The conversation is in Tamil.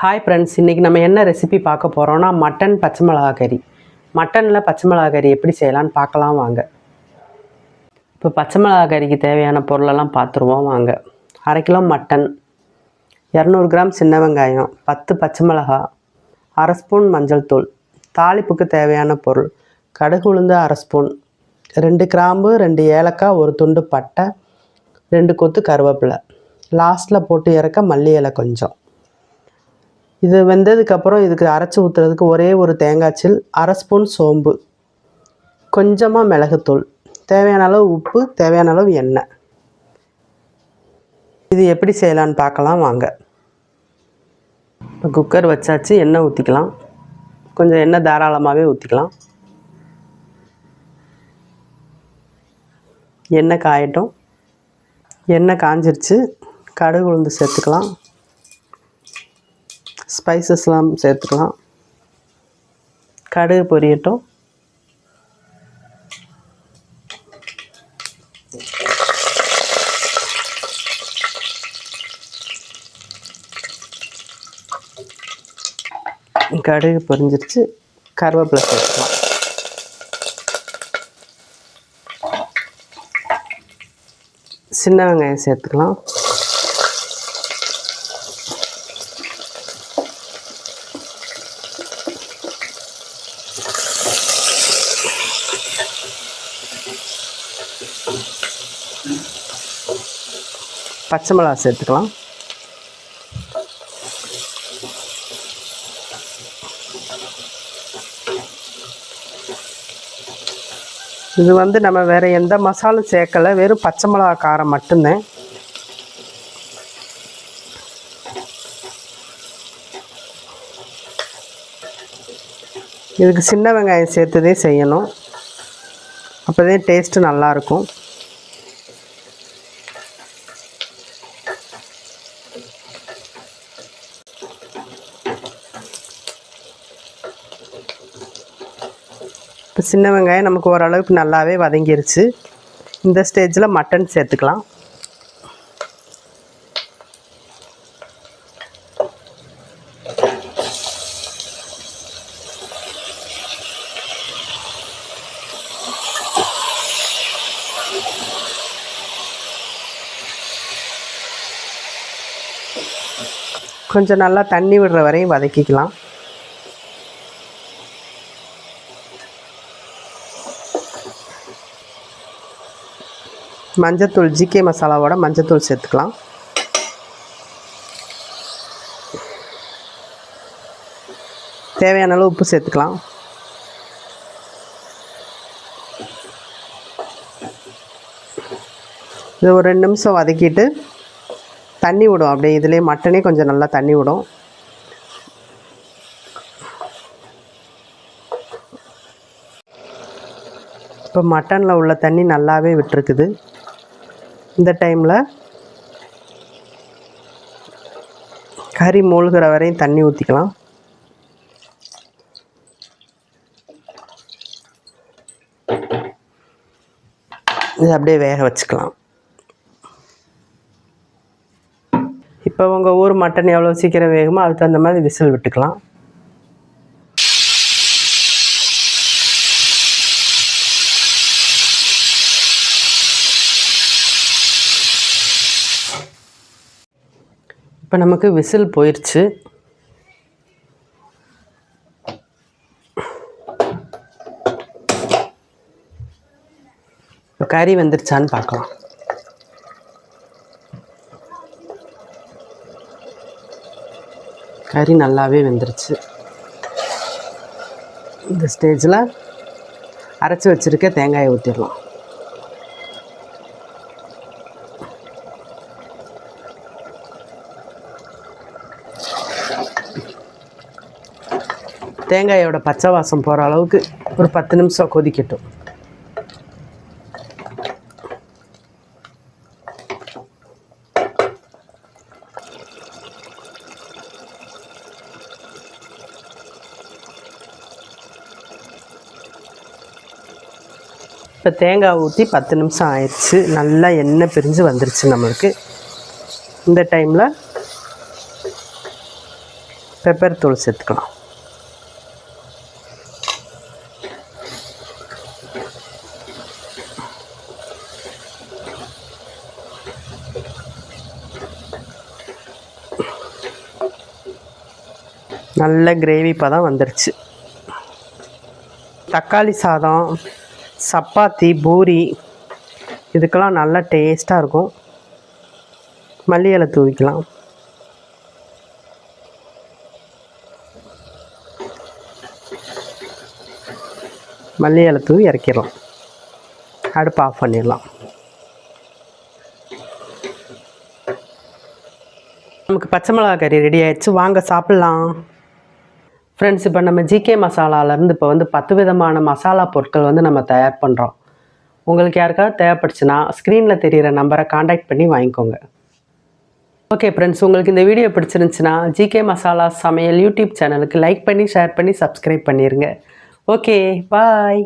ஹாய் ஃப்ரெண்ட்ஸ் இன்றைக்கி நம்ம என்ன ரெசிபி பார்க்க போகிறோன்னா மட்டன் பச்சை மிளகா கறி. மட்டனில் பச்சை மிளகா கறி எப்படி செய்யலான்னு பார்க்கலாம் வாங்க. இப்போ பச்சை மிளகா கறிக்கு தேவையான பொருளெல்லாம் பார்த்துருவோம் வாங்க. அரை கிலோ மட்டன் இரநூறு கிராம் சின்ன வெங்காயம் பத்து பச்சை மிளகா அரை ஸ்பூன் மஞ்சள் தூள். தாளிப்புக்கு தேவையான பொருள் கடுகு உளுந்து அரை ஸ்பூன் ரெண்டு கிராம்பு ரெண்டு ஏலக்காய் ஒரு துண்டு பட்டை ரெண்டு கொத்து கருவேப்பிலை. லாஸ்ட்டில் போட்டு இறக்க மல்லி இலை கொஞ்சம். இது வெந்ததுக்கப்புறம் இதுக்கு அரைச்சி ஊற்றுறதுக்கு ஒரே ஒரு தேங்காய்ச்சில் அரை ஸ்பூன் சோம்பு. கொஞ்சமாக மிளகுத்தூள். தேவையான அளவு உப்பு தேவையான அளவு எண்ணெய். இது எப்படி செய்யலான்னு பார்க்கலாம் வாங்க. இப்போ குக்கர் வச்சாச்சு எண்ணெய் ஊற்றிக்கலாம் கொஞ்சம் எண்ணெய் தாராளமாகவே ஊற்றிக்கலாம் எண்ணெய் காயட்டும். எண்ணெய் காஞ்சிருச்சு. கடுகு உளுந்து சேர்த்துக்கலாம். ஸ்பைசஸ்லாம் சேர்த்துக்கலாம் கடுகு பொரியட்டும். கடுகு பொரிஞ்சிருச்சு. கருவேப்பிலை சேர்த்துக்கலாம். சின்ன வெங்காயம் சேர்த்துக்கலாம். பச்சை மிளகா சேர்த்துக்கலாம். இது வந்து நம்ம வேறு எந்த மசாலும் சேர்க்கலை வெறும் பச்சை மிளகா காரம் மட்டும்தான். இதுக்கு சின்ன வெங்காயம் சேர்த்துதே செய்யணும். அப்போதே டேஸ்ட்டு நல்லாயிருக்கும் இப்போ சின்ன வெங்காயம் நமக்கு ஓரளவுக்கு நல்லாவே வதங்கிருச்சு. இந்த ஸ்டேஜில் மட்டன் சேர்த்துக்கலாம். கொஞ்சம் நல்லா தண்ணி விடுற வரையும் வதக்கிக்கலாம். மஞ்சத்தூள் ஜிகே மசாலாவோட மஞ்சத்தூள் சேர்த்துக்கலாம். தேவையான அளவு உப்பு சேர்த்துக்கலாம். இது ஒரு ரெண்டு நிமிஷம் வதக்கிட்டு தண்ணி விடும். அப்படியே இதுலேயே மட்டனே கொஞ்சம் நல்லா தண்ணி விடும். இப்போ மட்டனில் உள்ள தண்ணி நல்லாவே விட்டுருக்குது. இந்த டைமில் கறி மூழ்கிற வரையும் தண்ணி ஊற்றிக்கலாம் இது அப்படியே வேக வச்சுக்கலாம். இப்போ உங்கள் ஊர் மட்டன் எவ்வளோ சீக்கிரம் வேகுமோ அதுக்கு தகுந்த மாதிரி விசில் விட்டுக்கலாம். இப்போ நமக்கு விசில் போயிடுச்சு இப்போ கறி வந்துருச்சான்னு பார்க்கலாம். கறி நல்லாவே வெந்துருச்சு. இந்த ஸ்டேஜில் அரைச்சி வச்சுருக்க தேங்காயை ஊற்றிடலாம் தேங்காயோட பச்சை வாசம் போகிற அளவுக்கு ஒரு பத்து நிமிஷம் கொதிக்கட்டும். இப்போ தேங்காய் ஊற்றி பத்து நிமிஷம் ஆயிடுச்சு. நல்லா எண்ணெய் பிரிஞ்சு வந்துருச்சு நம்மளுக்கு. இந்த டைமில் பெப்பர் தூள் சேர்த்துக்கலாம். நல்ல கிரேவி பதம் வந்துருச்சு. தக்காளி சாதம் சப்பாத்தி பூரி இதுக்கெல்லாம் நல்லா டேஸ்ட்டாக இருக்கும். மல்லி இலை தூவிக்கலாம். மல்லி இலை தூவி இறக்கிடலாம். அடுப்பு ஆஃப் பண்ணிடலாம். நமக்கு பச்சை மிளகா கறி ரெடி ஆயிடுச்சு. வாங்க சாப்பிட்லாம். ஃப்ரெண்ட்ஸ் இப்போ நம்ம ஜிகே மசாலாலேருந்து இப்போ வந்து பத்து விதமான மசாலா பொருட்கள் வந்து நம்ம தயார் பண்ணுறோம் உங்களுக்கு யாருக்காவது தேவைப்படுச்சுன்னா ஸ்க்ரீனில் தெரிகிற நம்பரை காண்டாக்ட் பண்ணி வாங்கிக்கோங்க. ஓகே ஃப்ரெண்ட்ஸ் உங்களுக்கு இந்த வீடியோ பிடிச்சிருந்துச்சுன்னா ஜிகே மசாலா சமையல் யூடியூப் சேனலுக்கு லைக் பண்ணி ஷேர் பண்ணி சப்ஸ்கிரைப் பண்ணிடுங்க ஓகே பாய்